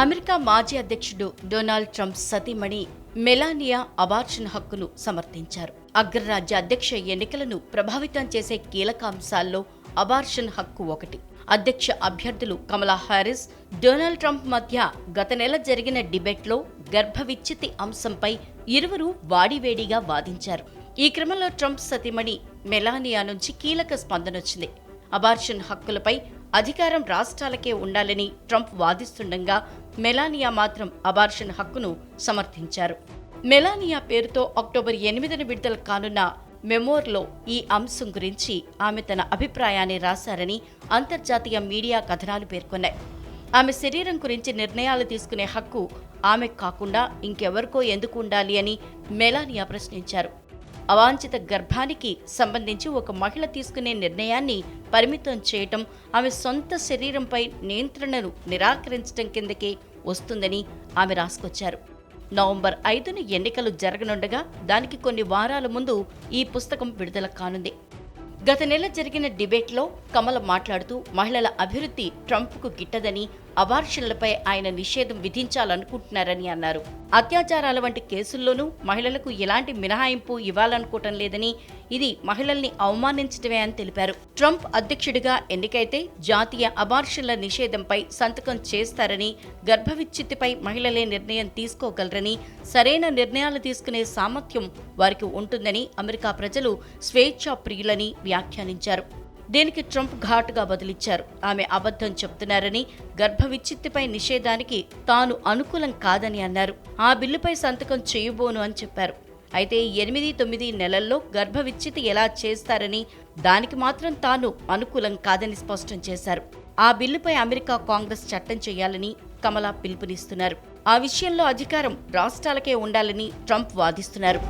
America మాజీ అధ్యక్షుడు Donald Trump సతీమణి మెలానియా అబార్షన్ హక్కును సమర్థించారు. అగ్రరాజ్య అధ్యక్ష ఎన్నికలను ప్రభావితం చేసే కీలక అంశాల్లో అబార్షన్ హక్కు ఒకటి. అధ్యక్ష అభ్యర్థులు కమలా హారిస్ డొనాల్డ్ ట్రంప్ మధ్య గత నెల జరిగిన డిబేట్లో గర్భవిచ్ఛితి అంశంపై ఇరువురు వాడివేడిగా వాదించారు. ఈ క్రమంలో ట్రంప్ సతీమణి మెలానియా నుంచి కీలక స్పందనొచ్చింది. అబార్షన్ హక్కులపై అధికారం రాష్ట్రాలకే ఉండాలని ట్రంప్ వాదిస్తుండగా మెలానియా మాత్రం అబార్షన్ హక్కును సమర్థించారు. మెలానియా పేరుతో అక్టోబర్ ఎనిమిదిన విడుదల కానున్న మెమోర్లో ఈ అంశం గురించి ఆమె తన అభిప్రాయాన్ని రాశారని అంతర్జాతీయ మీడియా కథనాలు పేర్కొన్నాయి. ఆమె శరీరం గురించి నిర్ణయాలు తీసుకునే హక్కు ఆమె కాకుండా ఇంకెవరికో ఎందుకు ఉండాలి అని మెలానియా ప్రశ్నించారు. అవాంఛిత గర్భానికి సంబంధించి ఒక మహిళ తీసుకునే నిర్ణయాన్ని పరిమితం చేయటం ఆమె సొంత శరీరంపై నియంత్రణను నిరాకరించడం కిందకే వస్తుందని ఆమె రాసుకొచ్చారు. నవంబర్ ఐదున ఎన్నికలు జరగనుండగా దానికి కొన్ని వారాల ముందు ఈ పుస్తకం విడుదల కానుంది. గత నెల జరిగిన డిబేట్లో కమల మాట్లాడుతూ మహిళల అభివృద్ధి ట్రంప్కు గిట్టదని అబార్షన్లపై ఆయన నిషేధం విధించాలనుకుంటున్నారని అన్నారు. అత్యాచారాల వంటి కేసుల్లోనూ మహిళలకు ఎలాంటి మినహాయింపు ఇవ్వాలనుకోవటం లేదని ఇది మహిళల్ని అవమానించడమే అని తెలిపారు. ట్రంప్ అధ్యక్షుడిగా ఎన్నికైతే జాతీయ అబార్షన్ల నిషేధంపై సంతకం చేస్తారని గర్భవిచ్ఛిత్తిపై మహిళలే నిర్ణయం తీసుకోగలరని సరైన నిర్ణయాలు తీసుకునే సామర్థ్యం వారికి ఉంటుందని అమెరికా ప్రజలు స్వేచ్ఛా ప్రియులని వ్యాఖ్యానించారు. దీనికి ట్రంప్ ఘాటుగా బదులిచ్చారు? ఆమె అబద్ధం చెప్తున్నారని గర్భవిచ్ఛిత్తిపై నిషేధానికి తాను అనుకూలం కాదని అన్నారు. ఆ బిల్లుపై సంతకం చేయబోను అని చెప్పారు. అయితే ఎనిమిది తొమ్మిది నెలల్లో గర్భవిచ్ఛితి ఎలా చేస్తారని దానికి మాత్రం తాను అనుకూలం కాదని స్పష్టం చేశారు. ఆ బిల్లుపై అమెరికా కాంగ్రెస్ చట్టం చేయాలని కమలా పిలుపునిస్తున్నారు. ఆ విషయంలో అధికారం రాష్ట్రాలకే ఉండాలని ట్రంప్ వాదిస్తున్నారు.